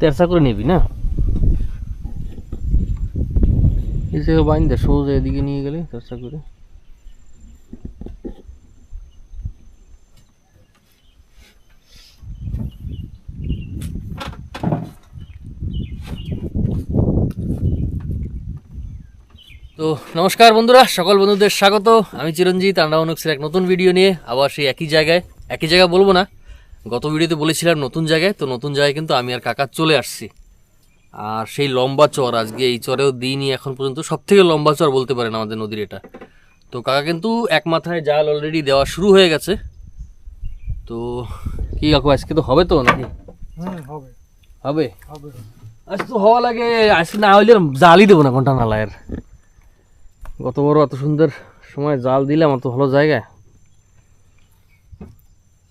তেরসা করে নিবি, না? এই বাইন দে, সোজা এদিকে নিয়ে গেলে তেরসা করে। তো নমস্কার বন্ধুরা, সকল বন্ধুদের স্বাগত। আমি চিরঞ্জিত আন্ডাউনক্সের এক নতুন ভিডিও নিয়ে, আবার সেই একই জায়গায়। একই জায়গায় বলব না গত ভিডিওতে বলেছিলাম নতুন জায়গায় তো নতুন জায়গায় কিন্তু আমি আর কাকা চলে আসছি। আর সেই লম্বা চর আজকে এই চরেও দিইনি এখন পর্যন্ত সব থেকে লম্বা চর বলতে পারেন আমাদের নদীর এটা। তো কাকা কিন্তু এক মাথায় জাল অলরেডি দেওয়া শুরু হয়ে গেছে। তো কি কাকু আজকে তো হবে তো নাকি? হুম হবে। হবে? আজ তো হওয়া লাগে আজকে না হইলে জালই দেবো না ঘণ্টা নালায়ের। গত বড় এত সুন্দর সময় জাল দিলাম অত ভালো জায়গায়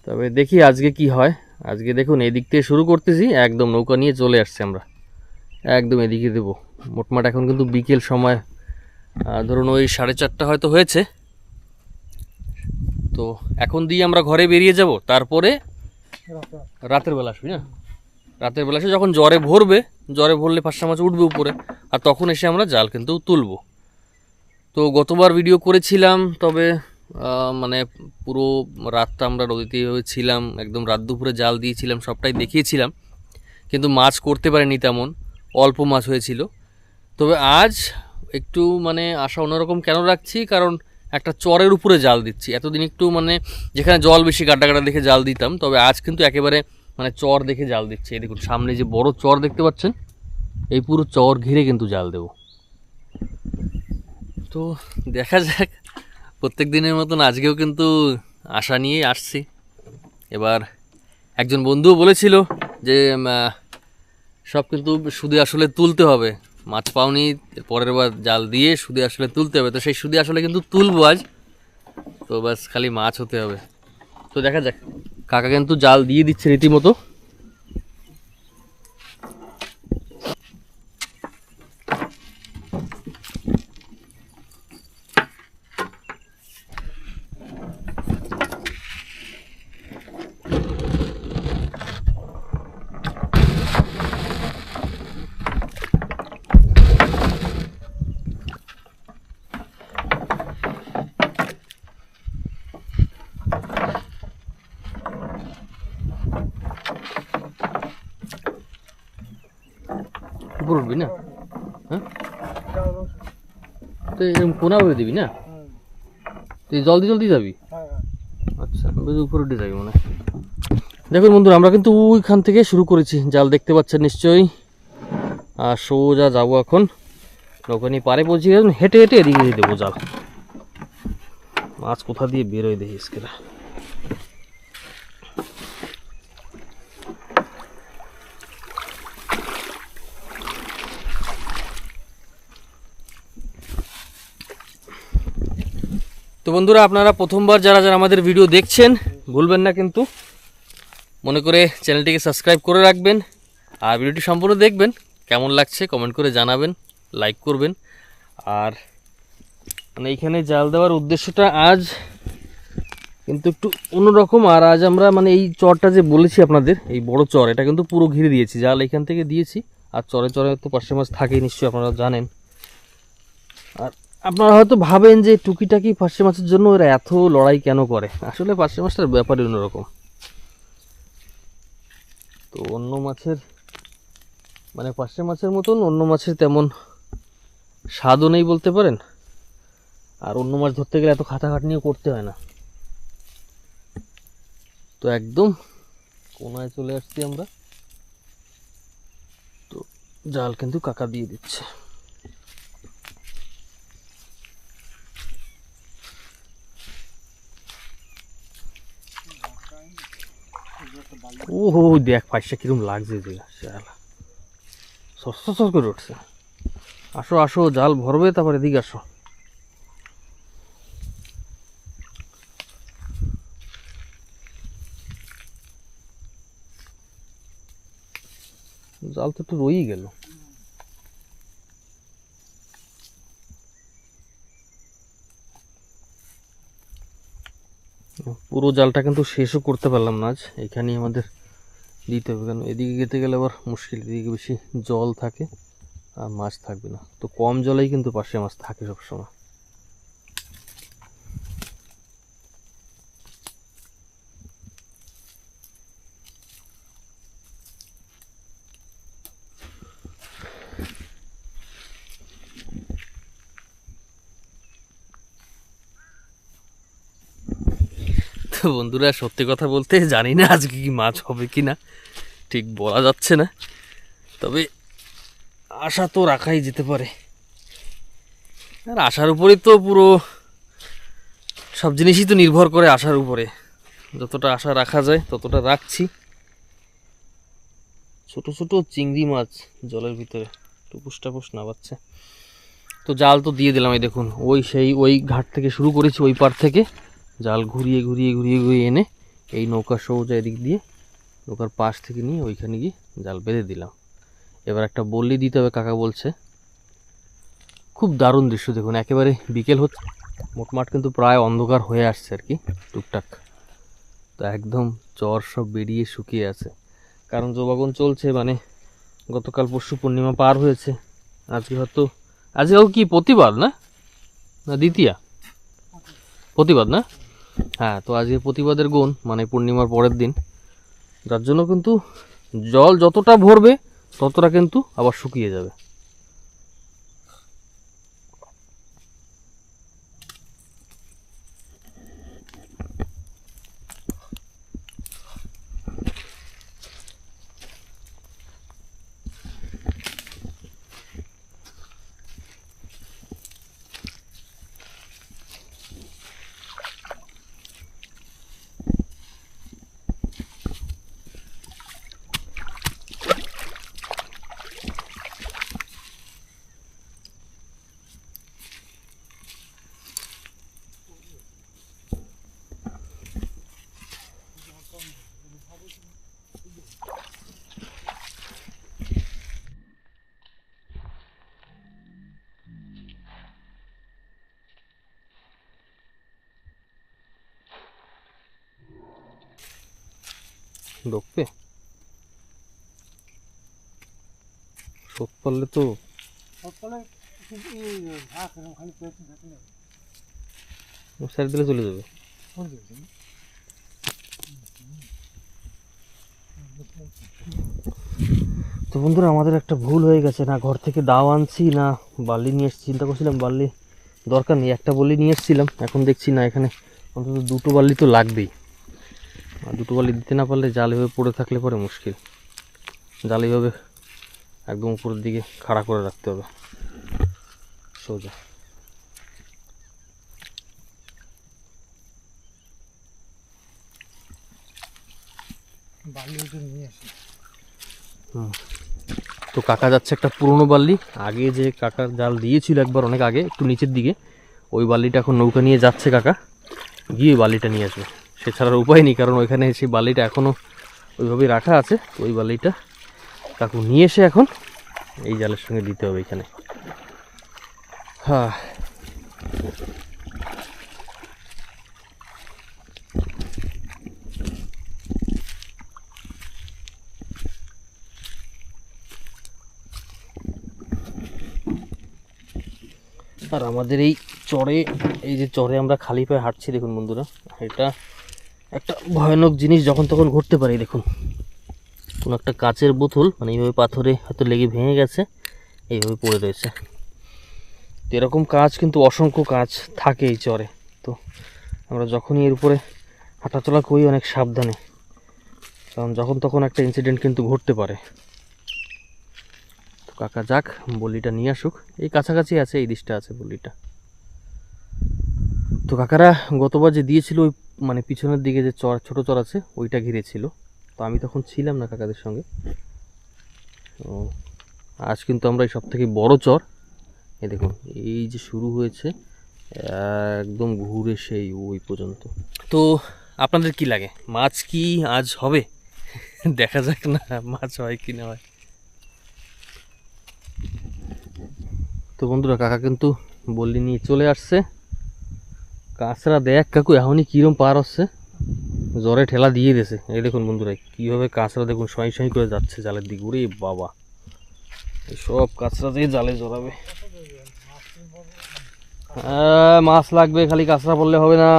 তবে দেখি আজকে কি হয়। আজকে দেখুন এই দিক থেকে শুরু করতেছি, একদম নৌকা নিয়ে চলে আসছি আমরা। একদম এদিকে দেবো। মোটমাট এখন কিন্তু বিকেল সময়। ধরুন ওই সাড়ে চারটা হয়তো হয়েছে। তো এখন দিয়ে আমরা ঘরে বেরিয়ে যাব। তারপরে রাতে রাতের বেলা আসবি না রাতের বেলা এসে যখন জ্বরে ভরবে, জ্বরে ভরলে পাঁচটা মাছ উঠবে উপরে। আর তখন এসে আমরা জাল কিন্তু তুলবো। তো গতবার ভিডিও করেছিলাম, তবে মানে পুরো রাতটা আমরা নদীতে ছিলাম, একদম রাত দুপুরে জাল দিয়েছিলাম, সবটাই দেখিয়েছিলাম। কিন্তু মাছ করতে পারিনি তেমন, অল্প মাছ হয়েছিল। তবে আজ একটু মানে আশা অন্যরকম কেন রাখছি, কারণ একটা চরের উপরে জাল দিচ্ছি। এতদিন একটু মানে যেখানে জল বেশি গাড্ডা গাড্ডা দেখে জাল দিতাম, তবে আজ কিন্তু একেবারে মানে চর দেখে জাল দিচ্ছি। এই দেখুন, সামনে যে বড় চর দেখতে পাচ্ছেন, এই পুরো চর ঘিরে কিন্তু জাল দেব। তো দেখা যাক প্রত্যেক দিনের মতন আজকেও কিন্তু আশা নিয়েই আসছি। এবার একজন বন্ধুও বলেছিল যে সব কিন্তু সুদে আসলে তুলতে হবে। মাছ পাওনি, পরের বার জাল দিয়ে সুদে আসলে তুলতে হবে। তো সেই সুদে আসলে কিন্তু তুলবো আজ। তো বাস খালি মাছ হতে হবে। তো দেখা যাক, কাকা কিন্তু জাল দিয়ে দিচ্ছে রীতিমতো উপর উঠবি না হ্যাঁ কোনা করে দিবি না? তুই জলদি জলদি যাবি? হ্যাঁ। আচ্ছা বেশ উপরে উঠে যাবি মনে। দেখুন বন্ধুরা আমরা কিন্তু ওইখান থেকে শুরু করেছি। জাল দেখতে পাচ্ছেন নিশ্চয়ই। আর সোজা যাব এখন। ওখানে পারে পৌঁছে গেছেন হেঁটে হেঁটে এদিকে দিয়ে দেবো জাল। মাছ কোথা দিয়ে বেরোয় দেখিস কেরা তো বন্ধুরা, আপনারা প্রথমবার যারা যারা আমাদের ভিডিও দেখছেন, ভুলবেন না কিন্তু। মনে করে চ্যানেলটিকে সাবস্ক্রাইব করে রাখবেন আর ভিডিওটি সম্পূর্ণ দেখবেন। কেমন লাগছে কমেন্ট করে জানাবেন লাইক করবেন। আর মানে এইখানে জাল দেওয়ার উদ্দেশ্যটা আজ কিন্তু একটু অন্যরকম। আর আজ আমরা মানে এই চরটা যে বলেছি আপনাদের, এই বড় চর, এটা কিন্তু পুরো ঘিরে দিয়েছি। জাল এখান থেকে দিয়েছি। আর চরে চরে তো পাঁচশো মাছ থাকেই নিশ্চয়ই আপনারা জানেন। আর আপনারা হয়তো ভাবেন যে টুকিটাকি পার্শে মাছের জন্য ওরা এত লড়াই কেন করে? আসলে পার্শে মাছটার ব্যাপারই অন্যরকম। তো অন্য মাছের মানে পার্শে মাছের মতন অন্য মাছের তেমন স্বাদও নেই বলতে পারেন। আর অন্য মাছ ধরতে গেলে এত খাটাখাটনিও করতে হয় না। তো একদম কোনায় চলে আসছি আমরা। তো জাল কিন্তু কাকা দিয়ে দিচ্ছে। ও হো দেখ পাইসা কিরম লাগছে যে, শালা। সস করে উঠছে। আসো আসো, জাল ভরবে, তারপরে এদিকে আসো। জাল তো একটু রয়েই গেল। পুরো জালটা কিন্তু শেষও করতে পারলাম না আজ। এখানেই আমাদের দিতে হবে কেন এদিকে যেতে গেলে আবার মুশকিল, এদিকে বেশি জল থাকে আর মাছ থাকবে না। তো কম জলেই কিন্তু পাশে মাছ থাকে সবসময়। বন্ধুরা, সত্যি কথা বলতে জানি না আজকে কি মাছ হবে কি না ঠিক বলা যাচ্ছে না। তবে আশা তো রাখাই যেতে পারে। আর আশার উপরে তো পুরো সব জিনিসই তো নির্ভর করে আশার উপরে। যতটা আশা রাখা যায়, ততটা রাখছি। ছোট ছোট চিংড়ি মাছ জলের ভিতরে। টুপুস টাপুস নামাচ্ছে তো জাল তো দিয়ে দিলাম, এই দেখুন, ওই সেই, ওই ঘাট থেকে শুরু করেছি, ওই পার থেকে। জাল ঘুরিয়ে ঘুরিয়ে ঘুরিয়ে ঘুরিয়ে এনে এই নৌকা সোজা এদিক দিয়ে নৌকার পাশ থেকে নিয়ে ওইখানে গিয়ে জাল বেঁধে দিলাম। এবার একটা বললি দিতে হবে, কাকা বলছে। খুব দারুণ দৃশ্য দেখুন, একেবারে বিকেল হচ্ছে, মোটমাট কিন্তু প্রায় অন্ধকার হয়ে আসছে আর কি, টুকটাক। তো একদম চর সব বেরিয়ে শুকিয়ে আছে। কারণ জবাগন চলছে মানে গতকাল পরশু পূর্ণিমা পার হয়েছে, আজকে হয়তো আজকেও কি প্রতিবাদ না? না, দ্বিতীয়া? প্রতিবাদ না? হ্যাঁ তো আজকে প্রতিবাদের গুণ মানে পূর্ণিমার পরের দিন। যার জন্য কিন্তু জল যতটা ভরবে, ততটা কিন্তু আবার শুকিয়ে যাবে। ঢুকবে? শোধ পারলে তো সাইড দিলে চলে যাবে। তো বন্ধুরা আমাদের একটা ভুল হয়ে গেছে। না ঘর থেকে দাও আনছি না বালি নিয়ে এসেছি। চিন্তা করছিলাম বালি দরকার নেই একটা বালি নিয়ে এসেছিলাম। এখন দেখছি না এখানে অন্তত দুটো বালি তো লাগবেই। দুটো বালি দিতে না পারলে জাল এভাবে পড়ে থাকলে পরে মুশকিল। জাল এইভাবে একদম উপরের দিকে খাড়া করে রাখতে হবে। সোজা। তো কাকা যাচ্ছে একটা পুরনো বাল্লি আগে যে কাকার জাল দিয়েছিল একবার অনেক আগে একটু নিচের দিকে ওই বালিটা এখন নৌকা নিয়ে যাচ্ছে কাকা। গিয়ে বালিটা নিয়ে আসবে। সে ছাড়ার উপায় নেই, কারণ ওইখানে সেই বালিটা এখনও ওইভাবেই রাখা আছে। তো ওই বালিটা কাকু নিয়ে এসে এখন এই জালের সঙ্গে দিতে হবে এখানে। হ্যাঁ। আর আমাদের এই চরে, এই যে চরে আমরা খালি পায়ে হাঁটছি, দেখুন বন্ধুরা, এটা একটা ভয়ানক জিনিস যখন তখন ঘটতে পারে দেখুন। কোনো একটা কাচের বোতল মানে এইভাবে পাথরে হয়তো লেগে ভেঙে গেছে, এইভাবে পড়ে রয়েছে। তো এরকম কাজ কিন্তু অসংখ্য কাজ থাকে এই চরে। তো আমরা যখনই এর উপরে হাঁটাচলা করি, অনেক সাবধানে। কারণ যখন তখন একটা ইনসিডেন্ট কিন্তু ঘটতে পারে। তো কাকা যাক বলিটা নিয়ে আসুক। এই কাছাকাছি আছে, এই দিকটা আছে বলিটা তো কাকারা গতবার যে দিয়েছিল ওই মানে পিছনের দিকে যে চর, ছোট চর আছে, ওইটা ঘিরেছিল তো আমি তখন ছিলাম না কাকাদের সঙ্গে। তো আজ কিন্তু আমরা এই সব থেকে বড় চর। এ দেখুন, এই যে শুরু হয়েছে, একদম ঘুরে সেই ওই পর্যন্ত। তো আপনাদের কি লাগে? মাছ কি আজ হবে? দেখা যাক না মাছ হয় কি না হয়। তো বন্ধুরা, কাকা কিন্তু বললি নিয়ে চলে আসছে। কাঁচরা দেখ কাকু, এখনই কিরম পার হচ্ছে। জ্বরে ঠেলা দিয়ে দিয়েছে। এই দেখুন বন্ধুরা, কীভাবে কাঁচরা দেখুন, সই সই করে যাচ্ছে জালের দিকে। ওরে বাবা সব কাঁচরা দিয়ে জালে জড়াবে। হ্যাঁ মাছ লাগবে, খালি কাঁচরা পড়লে হবে না।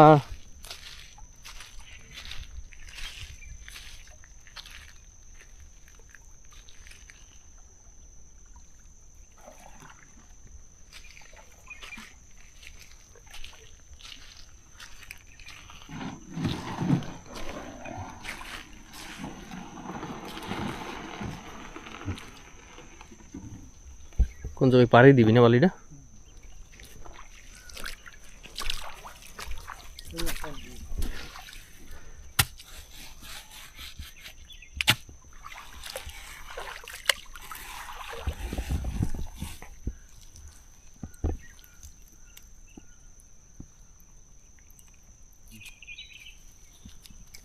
জায়গায় পাড়ি দিবি না বালিটা?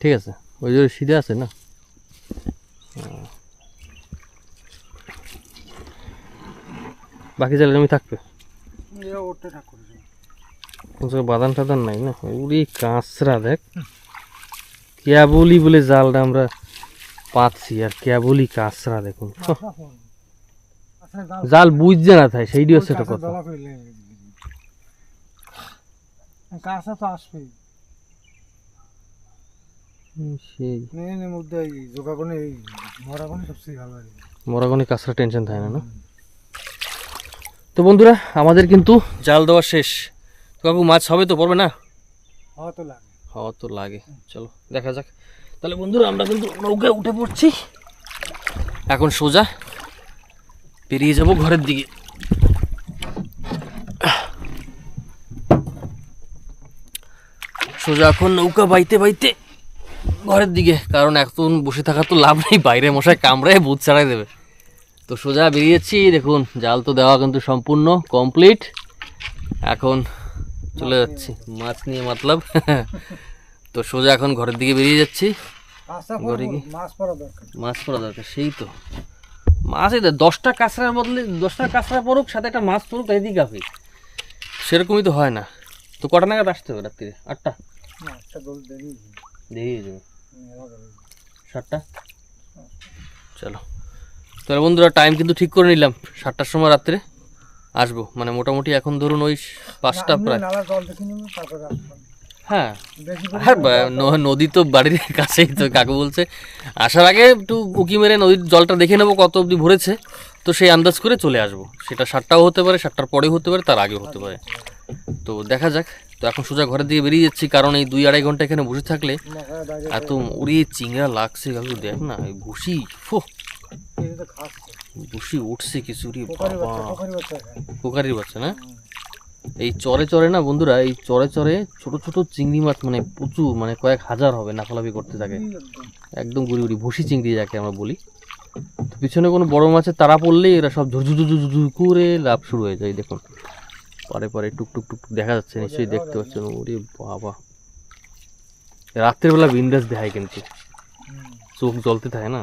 ঠিক আছে। ওই যে সিধে আছে না? বাকি জালে জমি থাকবে? বাদান টাদান নাই না? উড়ি কাঁচরা দেখ। কেবলই বলে জালটা আমরা পাচ্ছি আর কেবলই কাঁচরা দেখুন। হুঁ, আচ্ছা জাল বুঝছে না তাই সেইটি হচ্ছে একটা কথা। কাঁচা তো আসবেই। সেই। মোরাগনি কাঁচরা টেনশন থাকে না না? তো বন্ধুরা আমাদের কিন্তু জাল দেওয়া শেষ। তো কাকু মাছ হবে তো? পড়বে না? হওয়া তো লাগে। হওয়া তো লাগে। চলো দেখা যাক। তাহলে বন্ধুরা আমরা কিন্তু নৌকায় উঠে পড়ছি। এখন সোজা পেরিয়ে যাব ঘরের দিকে। সোজা এখন নৌকা বাইতে বাইতে ঘরের দিকে কারণ এখন বসে থাকা তো লাভ নেই। বাইরে মশায় কামড়ায় বুথ ছাড়াই দেবে। তো সোজা বেরিয়েছি দেখুন জাল তো দেওয়া কিন্তু সম্পূর্ণ কমপ্লিট এখন চলে যাচ্ছি মাছ নিয়ে মতলব। তো সোজা এখন ঘরের দিকে বেরিয়ে যাচ্ছি। ঘরে কি? মাছ পড়া দরকার। সেই তো। মাছ দেখ, দশটা কাঁচড়ার বদলে দশটা কাঁচড়া পড়ুক সাথে একটা মাছ পড়ুক এদিকে কাফি সেরকমই তো হয় না। তো কটা নাগাদ আসতে হবে রাত্রিরে? আটটা? দেরি। হয়ে যাবে। সাতটা? চলো। তাহলে বন্ধুরা টাইম কিন্তু ঠিক করে নিলাম। সাতটার সময় রাত্রে আসব। মানে মোটামুটি এখন ধরুন ওই পাঁচটা প্রায়। হ্যাঁ। আর নদী তো বাড়ির কাছেই তো কাকু বলছে। আসার আগে একটু উকি মেরে নদীর জলটা দেখে নেব কত অবধি ভরেছে। তো সেই আন্দাজ করে চলে আসব। সেটা সাতটাও হতে পারে সাতটার পরেও হতে পারে তার আগেও হতে পারে। তো দেখা যাক। তো এখন সোজা ঘরের দিকে বেরিয়ে যাচ্ছি কারণ এই দুই আড়াই ঘণ্টা এখানে বসে থাকলে এত উড়িয়ে চিংড়া লাগছে কাকু দেখ না ভুসি ফো ভুসি উঠছে কিছু রে পোকারির বাচ্চা না? এই চরে চরে না বন্ধুরা এই চরে চরে ছোট ছোট চিংড়ি মাছ মানে প্রচুর মানে কয়েক হাজার হবে নাফালাফি করতে থাকে একদম। গুড়ি গুড়ি ভুসি চিংড়ি যাকে আমরা বলি। তো পিছনে কোনো বড় মাছের তারা পড়লেই এরা সব ঝুরঝু ঝুঝু ঝুঝু করে লাভ শুরু হয়ে যায় দেখুন। পরে পরে টুক টুক টুক দেখা যাচ্ছে নিশ্চয়ই দেখতে পাচ্ছেন। ওরে বাবা। রাত্রের বেলা বিন্দাস দেখায় কিন্তু। চোখ জ্বলতে থাকে না?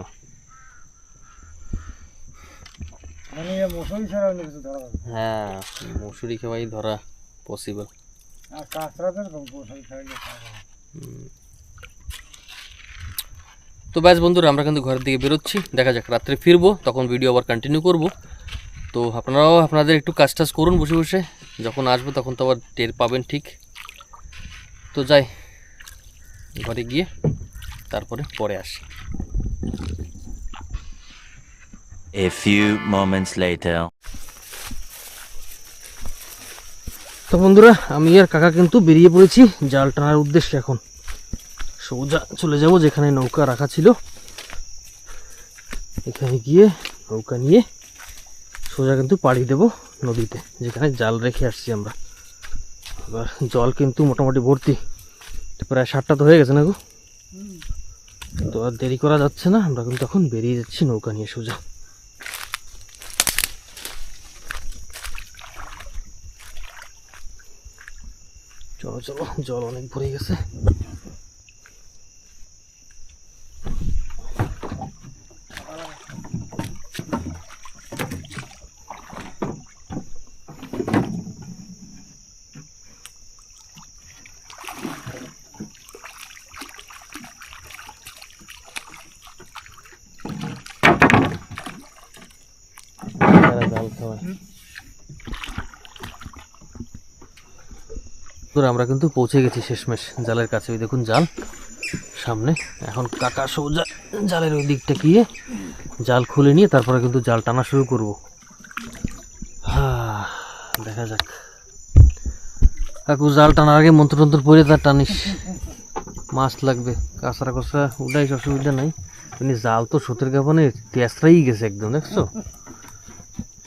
মানে এ ছাড়া অন্য কিছু ধরা হ্যাঁ মসুরি খেওয়াই ধরা পসিবল আর কাঁচরাদের মশারি। তো ব্যাস বন্ধুরা আমরা কিন্তু ঘরের দিকে বেরোচ্ছি। দেখা যাক রাত্রে ফিরবো তখন ভিডিও আবার কন্টিনিউ করব। তো আপনারাও আপনাদের একটু কাজ টাজ করুন বসে বসে। যখন আসব তখন তো আবার টের পাবেন ঠিক। তো যাই ঘরে গিয়ে তারপরে পরে আসি। A few moments later. তো বন্ধুরা, আমি আর কাকা কিন্তু বেরিয়ে পড়েছি জাল টানার উদ্দেশ্যে এখন। সোজা চলে যাব যেখানে নৌকা রাখা ছিল। এখানে গিয়ে নৌকা নিয়ে সোজা কিন্তু পাড়ি দেব নদীতে, যেখানে জাল রেখে আসছি আমরা। এবার জল কিন্তু মোটামুটি ভর্তি। প্রায় সাতটা তো হয়ে গেছে না গো? তো আর দেরি করা যাচ্ছে না, আমরা কিন্তু এখন বেরিয়ে যাচ্ছি নৌকা নিয়ে সোজা। চলো জল অনেক ভরে গেছে বন্ধুরা, আমরা কিন্তু পৌঁছে গেছি শেষমেশ। জালের কাছে। ওই দেখুন জাল। সামনে। এখন কাকা সোজা জালের ওই দিকটা গিয়ে জাল খুলে নিয়ে তারপরে কিন্তু জাল টানা শুরু করব। দেখা যাক। কাকু, জাল টানার আগে মন্ত্র টন্ত্র পরে তার টানিস। মাছ লাগবে। কাঁচরা কষরা উঠাইস, অসুবিধা নাই। এমনি জাল তো সুতের কাপনে তেসরাই গেছে একদম, দেখছ?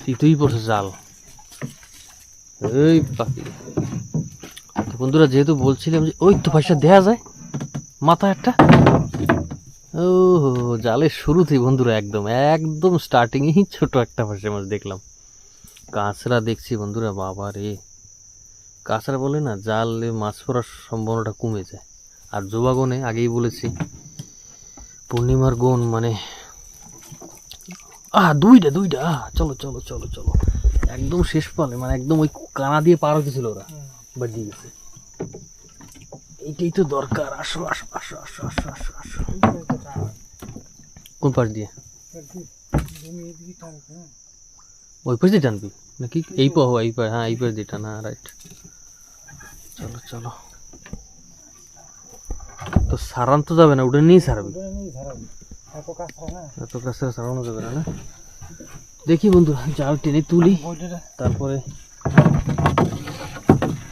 শীতই পড়ছে জাল। এই পাখি। বন্ধুরা যেহেতু বলছিলাম যে ওই তো পয়সা দেয়া যায় মাথা একটা? ও জালের শুরুতেই বন্ধুরা একদম একদম স্টার্টিংয়েই ছোট একটা ফাঁসে মাছ দেখলাম। কাঁচরা দেখছি বন্ধুরা বাবা রে। কাঁচরা বলে না জালে মাছ পড়ার সম্ভাবনাটা কমে যায়। আর জোবাগনে আগেই বলেছি পূর্ণিমার গন মানে আহ দুইটা দুইটা আহ চলো চলো চলো চলো। একদম শেষ পালে মানে একদম ওই কানা দিয়ে পার হতেছিল ওরা। বাট দিয়ে গেছে। এইটাই তো দরকার। আসো আসো আসো আসো আসো আসো আসো। কোন পাশ দিয়ে? হ্যাঁ ওই পাশ দিয়ে টানবি? নাকি এই পাহ এই পাশ হ্যাঁ এই পাশ দিয়ে টানা রাইট চলো চলো। তো সারান তো যাবে না সারাবি। ওটা নিয়ে ধরাবে এত কাছে সারানো যাবে না না? দেখি বন্ধু জাল টেনে তুলি। তারপরে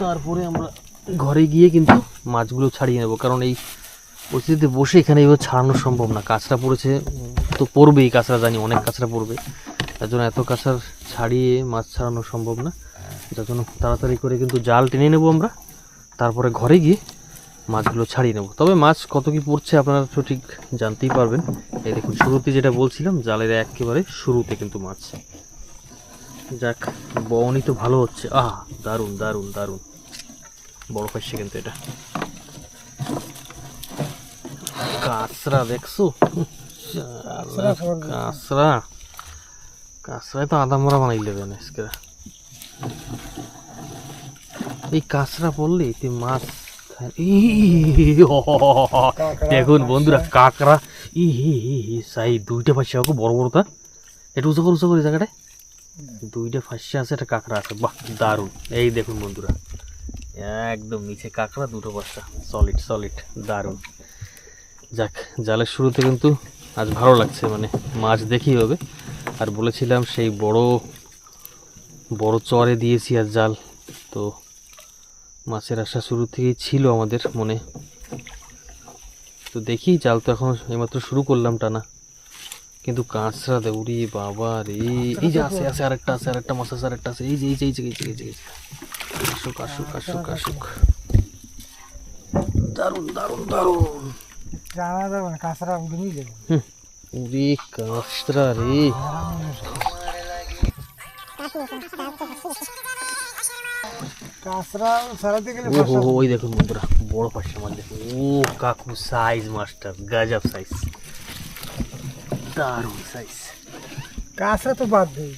তারপরে আমরা ঘরে গিয়ে কিন্তু মাছগুলো ছাড়িয়ে নেব। কারণ এই পরিস্থিতিতে বসে এখানে এবার ছাড়ানো সম্ভব না। কাঁচরা পড়েছে, তো পড়বেই, কাঁচরা জানি, অনেক কাঁচরা পড়বে। তার জন্য এত কাঁচরা ছাড়িয়ে মাছ ছাড়ানো সম্ভব না। যার জন্য তাড়াতাড়ি করে কিন্তু জাল টেনে নেব আমরা। তারপরে ঘরে গিয়ে মাছগুলো ছাড়িয়ে নেব। তবে মাছ কত কি পড়ছে আপনারা তো ঠিক জানতেই পারবেন। এই দেখুন, শুরুতে যেটা বলছিলাম, জালের একেবারে শুরুতে কিন্তু মাছ। যাক বউনি তো ভালো হচ্ছে। আহ, দারুণ দারুণ দারুণ। বড় পাইছে কিন্তু এটা। কাঁচরা দেখছ? কাঁচরা কাঁচরায় তো আদা মরা বানাই আজকে। এই কাঁচরা পড়লে তুই মাছ দেখুন বন্ধুরা কাঁকড়া। ই হি হি হি সাই দুইটা পাশে আমাকে বড় বড় তা একটু উঁচু করে উঁচু করে জায়গাটায়। দুইটা ফাঁসে আছে একটা কাঁকড়া আছে বাহ দারুণ। এই দেখুন বন্ধুরা। একদম নিচে কাঁকড়া, দুটো বাচ্চা সলিড সলিড দারুণ। যাক, জালের শুরুতে কিন্তু আজ ভালো লাগছে মানে মাছ দেখি হবে। আর বলেছিলাম সেই বড় বড় চরে দিয়েছি আর জাল। তো মাছের আশা শুরু থেকেই ছিল আমাদের মনে। তো দেখি, জাল তো এখন এইমাত্র শুরু করলাম টানা। কিন্তু কাঁচরা দৌড়ি বাবা রে। এই যে আছে আছে, আরেকটা আছে, আরেকটা মাছ আছে, আরেকটা আছে। এই যে এই যে এই যে এই যে এই যে। আসুক আসুক আসুক আসুক দারুণ দারুণ দারুণ। জানা যাবে না কাঁচরা উঠে নিয়ে যাবে। উরে কাঁচরা রে। কাঁচরা গেলে ও ওই দেখুন বন্ধুরা বড় পাশে মাছ দেখুন। ও কাকু সাইজ মাছটা গাজব সাইজ দারুণ সাইজ কাঁচরা তো বাদ দেই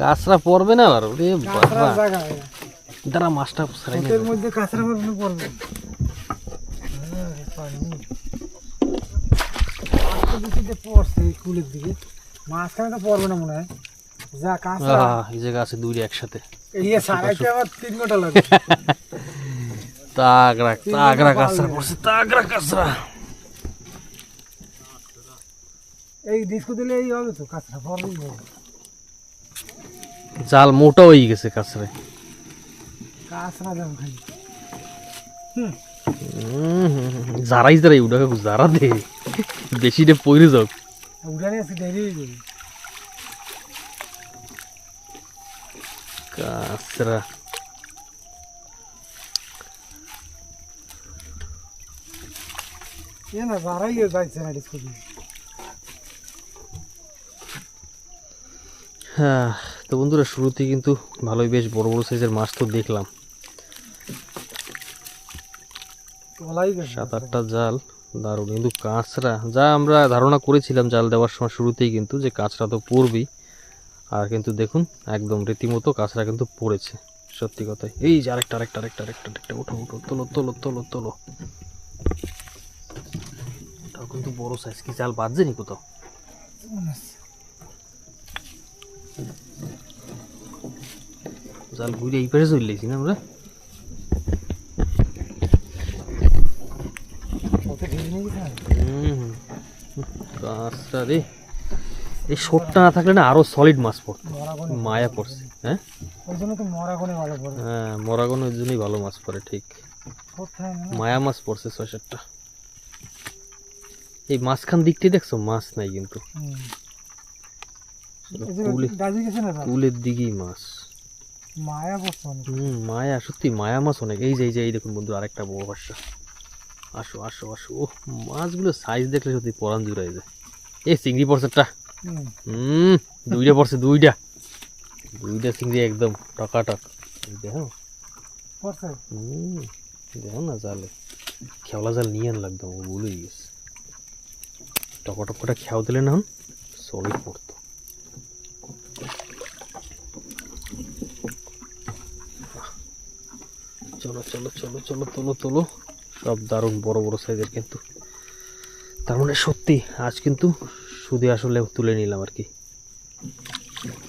কাঁচরা পড়বে না আর ওরে বাবা। জায়গা দাঁড়া মাছটা। মধ্যে কাঁচরা পড়বে পড়ছে কুলের দিকে। মাঝখানে তো পড়বে না মনে হয়। যা কাঁচরা এই জায়গা আছে দুইটা একসাথে। এই সারাইতে আমার তিন ঘণ্টা লাগবে তাগড়া তাগড়া কাঁচরা পড়ছে তাগড়া কাঁচরা। এই ডিস্কো দিলে এই হবে তো কাঁচরা জাল মোটা হয়ে গেছে কাঁচরায়। খালি জারাই জারাই জারা দে বেশি পইরে যাও উঠানে আছে দেরি কাঁচরা এ না যারাই যাচ্ছে না হ্যাঁ তো বন্ধুরা, শুরুতে কিন্তু ভালোই বেশ বড় বড় সাইজের মাছ তো দেখলাম বলাই গেছে সাত আটটা জাল, দারুণ। কিন্তু কাঁচরা, যা আমরা ধারণা করেছিলাম জাল দেওয়ার সময় শুরুতেই কিন্তু যে কাঁচরা তো পড়বেই। আর কিন্তু দেখুন, একদম রীতিমতো কাঁচরা কিন্তু পড়েছে, সত্যি কথাই। এই যে আরেকটা আরেকটা আরেকটা আরেকটা আরেকটা, ওঠো ওঠো, তোলো তোলো তোলো তোলো। ওটাও কিন্তু বড় সাইজ কি জাল বাজছে নি কোথাও? জাল ঘুরে এই পাশে চলে না আমরা ওতে ঢিল নিয়ে গেছে হুম কাঁচটা রে। এই শোটটা না থাকলে না আরও সলিড মাছ পড়তো। মায়া পড়ছে হ্যাঁ? ওই জন্য তো মরাগনে ভালো পড়ে। হ্যাঁ মরাগন ওই জন্যই ভালো মাছ পড়ে ঠিক। মায়া মাছ পড়ছে ছয় সাতটা এই মাঝখান দিকটি দেখছ? মাছ নাই কিন্তু? কুলের দিকেই মাছ। মায়া হুম মায়া সত্যি মায়া মাছ অনেক। এই যে এই যে এই দেখুন বন্ধু আরেকটা বড় বাসা আসো আসো আসো। ও মাছগুলো সাইজ দেখলে সত্যি পরান জুড়াই যায়। এই চিংড়ি পড়ছেটা হুম। হুম দুইটা পড়ছে দুইটা। দুইটা চিংড়ি একদম টকাটক দেখো পড়ছে হুম দেখো না জালে খেওলা জাল নিয়ে আন লাগতো ও ভুলেই গেছে। টকটক করে খেয়াও দিলে না সলিড পড়তো চলো চলো চলো চলো তোলো তোলো। সব দারুণ বড় বড় সাইজের কিন্তু। তার মানে সত্যি, আজ কিন্তু সুদে আসলে তুলে নিলাম আর কি।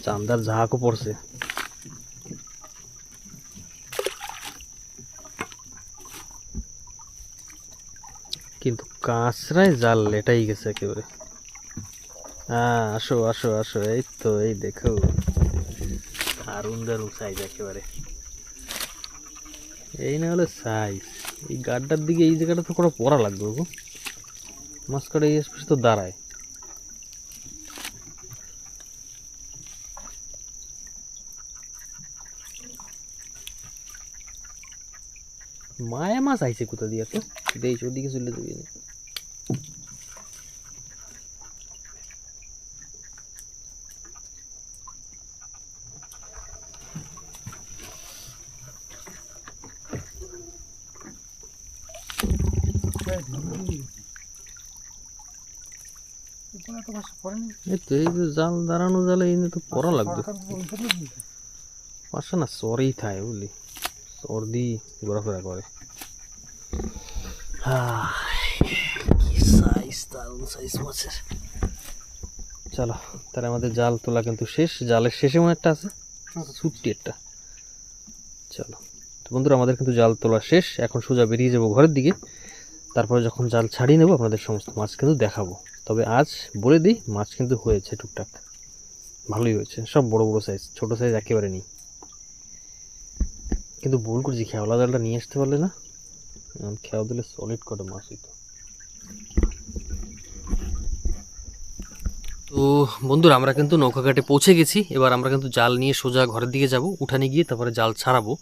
চান্দার ঝাঁকও পড়ছে। কিন্তু কাঁচরায় জাল লেটাই গেছে একেবারে। হ্যাঁ আসো আসো আসো, এই তো, এই দেখো। দারুণ দারুণ সাইজ একেবারে। এই না হলে সাইজ এই গাড্ডার দিকে এই জায়গাটা তো কোনো পড়া লাগবে গো। মাছ কাটা এই স্পেস তো দাঁড়ায়। মায়া মাছ আইছে কোথা দিয়ে তো? দেখ ওদিকে চলে যাবি না এই ঢিল দিয়ে গেছে। এখানে তো বাসা পড়েনি এই তো এই যে জাল দাঁড়ানো জালে এই তো পড়া লাগবে। পাশে না সরেই থাকে বুঝলি। সর্দি ঘোরাফেরা করে। চলো তাহলে আমাদের জাল তোলা কিন্তু শেষ। জালের শেষে মনে একটা আছে। ছুট্টি একটা। চলো। তো বন্ধুরা আমাদের কিন্তু জাল তোলা শেষ। এখন সোজা বেরিয়ে যাব ঘরের দিকে। তারপরে যখন জাল ছাড়িয়ে নেব আপনাদের সমস্ত মাছ কিন্তু দেখাবো। তবে আজ বলে দিই, মাছ কিন্তু হয়েছে টুকটাক। ভালোই হয়েছে। সব বড় বড় সাইজ ছোট সাইজ একেবারে নেই। কিন্তু ভুল করছি, খেওলা জালটা নিয়ে আসতে পারলে না? খেয়াও দিলে সলিড কটা মাছ হইতো। তো বন্ধুরা, আমরা কিন্তু নৌকাঘাটে পৌঁছে গেছি। এবার আমরা কিন্তু জাল নিয়ে সোজা ঘরের দিকে যাব, উঠানে গিয়ে তারপরে জাল ছাড়াবো।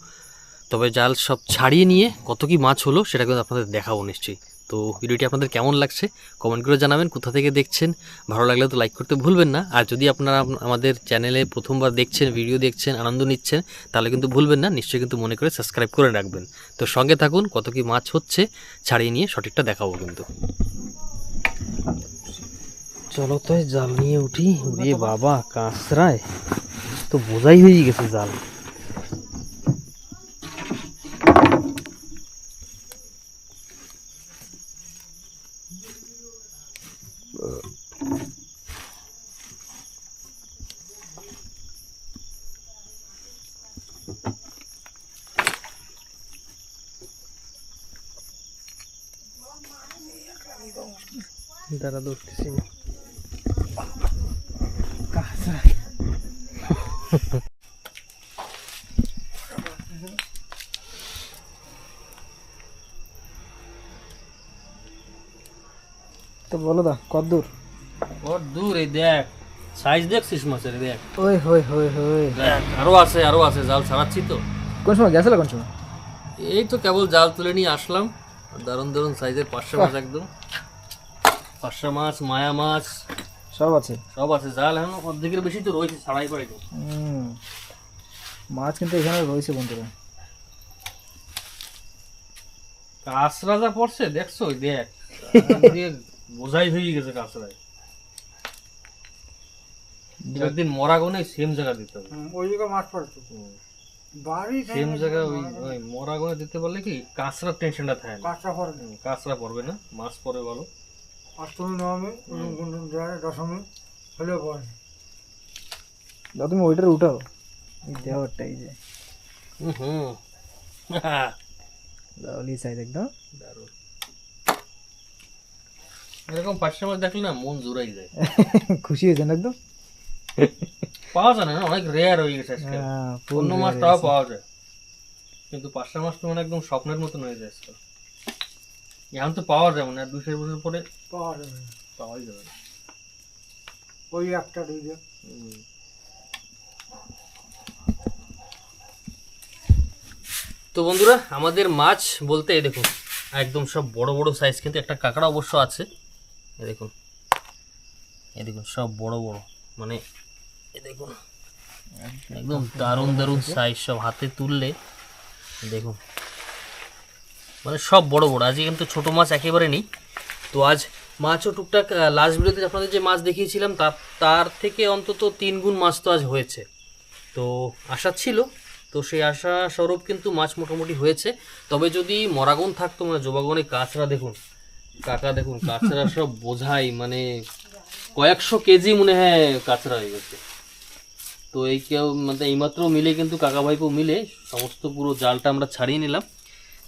তবে জাল সব ছাড়িয়ে নিয়ে কত কি মাছ হলো, সেটা কিন্তু আপনাদের দেখাবো নিশ্চয়ই। তো ভিডিওটি আপনাদের কেমন লাগছে? কমেন্ট করে জানাবেন, কোথা থেকে দেখছেন? ভালো লাগলে তো লাইক করতে ভুলবেন না। আর যদি আপনারা আমাদের চ্যানেলে প্রথমবার দেখছেন ভিডিও দেখছেন, আনন্দ নিচ্ছেন, তাহলে কিন্তু ভুলবেন না। নিশ্চয়ই কিন্তু মনে করে সাবস্ক্রাইব করে রাখবেন। তো সঙ্গে থাকুন, কত কি মাছ হচ্ছে ছাড়িয়ে নিয়ে সঠিকটা দেখাবো কিন্তু। চলো তো জাল নিয়ে উঠি। রে বাবা কাঁচরায়। তো বোঝাই হয়ে গেছে জাল। দাঁড়া ধরতেছি না। কাঁচা। তো বলো দা কদ্দূর ওর দূর এই দেখ সাইজ দেখছিস মাছের দেখ। ওই হই হই হই দেখ আরও আছে আরও আছে জাল ছাড়াচ্ছি তো। কোন সময় গেছিল কোন সময়? এই তো কেবল জাল তুলে নিয়ে আসলাম দারুণ দারুণ সাইজের পাঁচশো মাছ একদম। পাঁচশো মাছ মায়া মাছ সব আছে। সব আছে। জাল এখন অর্ধেকের বেশি তো রয়েছে ছাড়াই হুম। মাছ কিন্তু এখানে রয়েছে বন্ধুরা। কাঁচরা যা পড়ছে দেখছ? দেখ। বোঝাই হয়ে গেছে কাঁচরায়। একদিন মরাগনে সেম জায়গা দিতে হবে। ওই জায়গায় মাছ পড়তো বাড়ি সেম জায়গা ওই ওই মরাগনে দিতে পারলে কি? কাঁচরার টেনশনটা থাকে না। কাঁচরা পড়বে না। মাছ পড়ে ভালো। অষ্টমী নবমী দশমী হলেও পড়ে। তুমি ওইটার উঠাও। এই যে। হুম লাভলি সাইজ একদম দারুণ। এরকম পাঁচটা মাছ দেখলে না মন জোড়াই যায়। খুশি হয়েছেন একদম? পাওয়া যায় না অনেক রেয়ার হয়ে গেছে আজকে হ্যাঁ, অন্য মাছ তাও পাওয়া যায়। কিন্তু পাঁচটা মাছ তো মানে একদম স্বপ্নের মতন হয়ে যায় আজকাল। এখন তো পাওয়া যাবে না দুই চার বছর পরে পাওয়া যাবে না। পাওয়াই যাবে না ওই একটা দুইটা। তো বন্ধুরা আমাদের মাছ বলতে এই দেখুন একদম সব বড় বড় সাইজ কিন্তু একটা কাঁকড়া অবশ্য আছে এই দেখুন এ দেখুন সব বড় বড় মানে এ দেখুন একদম দারুণ দারুণ সাইজ সব হাতে তুললে দেখুন মানে সব বড় বড়। আজকে কিন্তু ছোট মাছ একেবারে নেই। তো আজ মাছও টুকটাক লাস্ট ভিডিওতে আপনাদের যে মাছ দেখিয়েছিলাম তার তার থেকে অন্তত তিন গুণ মাছ তো আজ হয়েছে। তো আশা ছিল, তো সেই আশা স্বরূপ কিন্তু মাছ মোটামুটি হয়েছে। তবে যদি মরাগুন থাকতো মানে জোবাগনে কাঁচরা দেখুন কাকা দেখুন কাঁচরা সব বোঝাই মানে কয়েকশো কেজি মনে হয় কাঁচরা হয়ে গেছে। তো এই কেউ মানে এইমাত্র মিলে কিন্তু কাকা ভাইপো মিলে, সমস্ত পুরো জালটা আমরা ছাড়িয়ে নিলাম।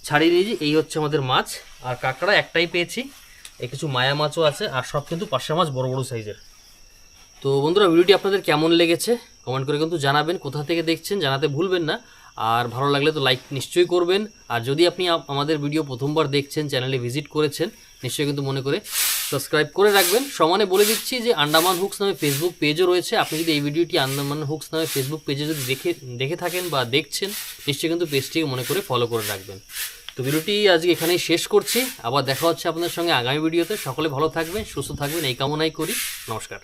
ছাড়িয়ে দিয়েছি এই হচ্ছে আমাদের মাছ আর কাঁকড়া একটাই পেয়েছি। এই কিছু মায়া মাছও আছে আর সব কিন্তু পার্শা মাছ বড় বড় সাইজের। তো বন্ধুরা, ভিডিওটি আপনাদের কেমন লেগেছে কমেন্ট করে কিন্তু জানাবেন। কোথা থেকে দেখছেন জানাতে ভুলবেন না। আর ভালো লাগলে তো লাইক নিশ্চয়ই করবেন। আর যদি আপনি আমাদের ভিডিও প্রথমবার দেখছেন, চ্যানেলে ভিজিট করেছেন, নিশ্চয়ই কিন্তু মনে করে সাবস্ক্রাইব করে রাখবেন। সমানে বলে দিচ্ছি যে আন্ডামান হুকস নামে ফেসবুক পেজও রয়েছে। আপনি যদি এই ভিডিওটি আন্ডামান হুকস নামে ফেসবুক পেজে যদি দেখে দেখে থাকেন বা দেখছেন, নিশ্চয়ই কিন্তু পেজটিকে মনে করে ফলো করে রাখবেন। তো ভিডিওটি আজকে এখানেই শেষ করছি। আবার দেখা হচ্ছে আপনাদের সঙ্গে আগামী ভিডিওতে। সকলে ভালো থাকবেন, সুস্থ থাকবেন, এই কামনাই করি। নমস্কার।